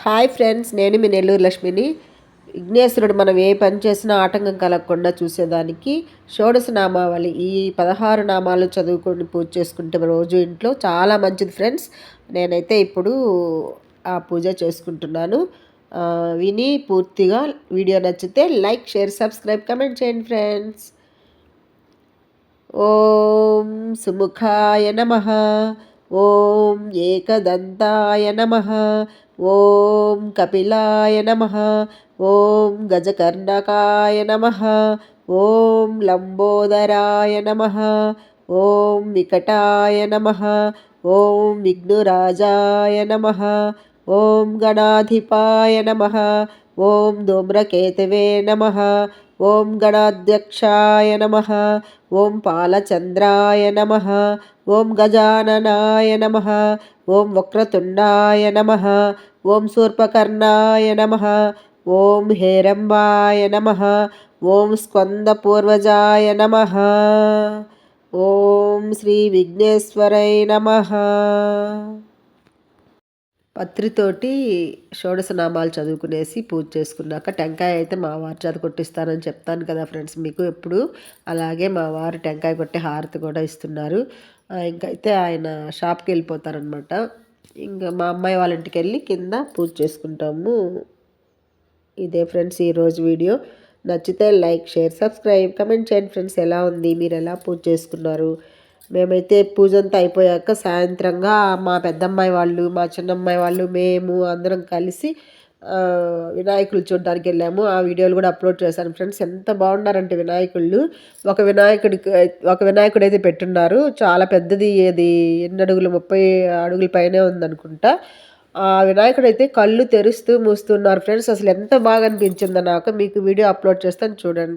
Hi friends నేను మీ నెల్లూరు లక్ష్మిని. విఘ్నేశ్వరుడు మనం ఏ పని చేసినా ఆటంకం కలగకుండా చూసేదానికి షోడశ నామావళి. ఈ పదహారు నామాలు చదువుకొని పూజ చేసుకుంటే రోజు ఇంట్లో చాలా మంచిది ఫ్రెండ్స్. నేనైతే ఇప్పుడు ఆ పూజ చేసుకుంటున్నాను. విని పూర్తిగా వీడియో నచ్చితే లైక్ షేర్ సబ్స్క్రైబ్ కమెంట్ చేయండి ఫ్రెండ్స్. ఓం సుముఖాయ నమ. ఓం ఏకదంతాయ నమ. ఓం కపిలాయ నమ ఓం గజకర్ణకాయ నమ ఓం లంబోదరాయ నమ ఓం వికటాయ నమ ఓం విఘ్నురాజాయ నమ ఓం గణాధిపాయ నమ ఓం ధూమ్రకేతవే నమ ఓం గణాధ్యక్షాయ నమ. ఓం పాలచంద్రాయ నమ. ఓం గజాననాయ నమ. ఓం వక్రతుండాయ నమ. ఓం శూర్పకర్ణాయ నమ. ఓం హేరంబాయ నమ. ఓం స్కందపూర్వజాయ నమ. ఓం శ్రీ విఘ్నేశ్వరై నమ. పత్రితోటి షోడశనామాలు చదువుకునేసి పూజ చేసుకున్నాక టెంకాయ అయితే మా వారి చేత కొట్టిస్తానని చెప్తాను కదా ఫ్రెండ్స్ మీకు ఎప్పుడు. అలాగే మా వారు టెంకాయ కొట్టి హారతి కూడా ఇస్తున్నారు. ఇంకైతే ఆయన షాప్కి వెళ్ళిపోతారనమాట ఇంకా మా అమ్మాయి వాళ్ళ ఇంటికి వెళ్ళి కింద పూజ చేసుకుంటాము. ఇదే ఫ్రెండ్స్ ఈరోజు వీడియో. నచ్చితే లైక్ షేర్ సబ్స్క్రైబ్ కమెంట్ చేయండి ఫ్రెండ్స్ ఎలా ఉంది? మీరు ఎలా పూజ చేసుకున్నారు? మేమైతే పూజంతా అయిపోయాక సాయంత్రంగా మా పెద్దమ్మాయి వాళ్ళు మా చిన్నమ్మాయి వాళ్ళు మేము అందరం కలిసి వినాయకులు చూడడానికి వెళ్ళాము. ఆ వీడియోలు కూడా అప్లోడ్ చేశాను ఫ్రెండ్స్. ఎంత బాగున్నారంటే వినాయకుళ్ళు. ఒక వినాయకుడికి ఒక వినాయకుడు అయితే పెట్టున్నారు. చాలా పెద్దది అది ఎన్ని అడుగులు? ముప్పై అడుగుల పైనే ఉందనుకుంటా. ఆ వినాయకుడు అయితే కళ్ళు తెరుస్తూ మూస్తున్నారు ఫ్రెండ్స్. అసలు ఎంత బాగా అనిపించిందో నాకు. మీకు వీడియో అప్లోడ్ చేస్తాను చూడండి.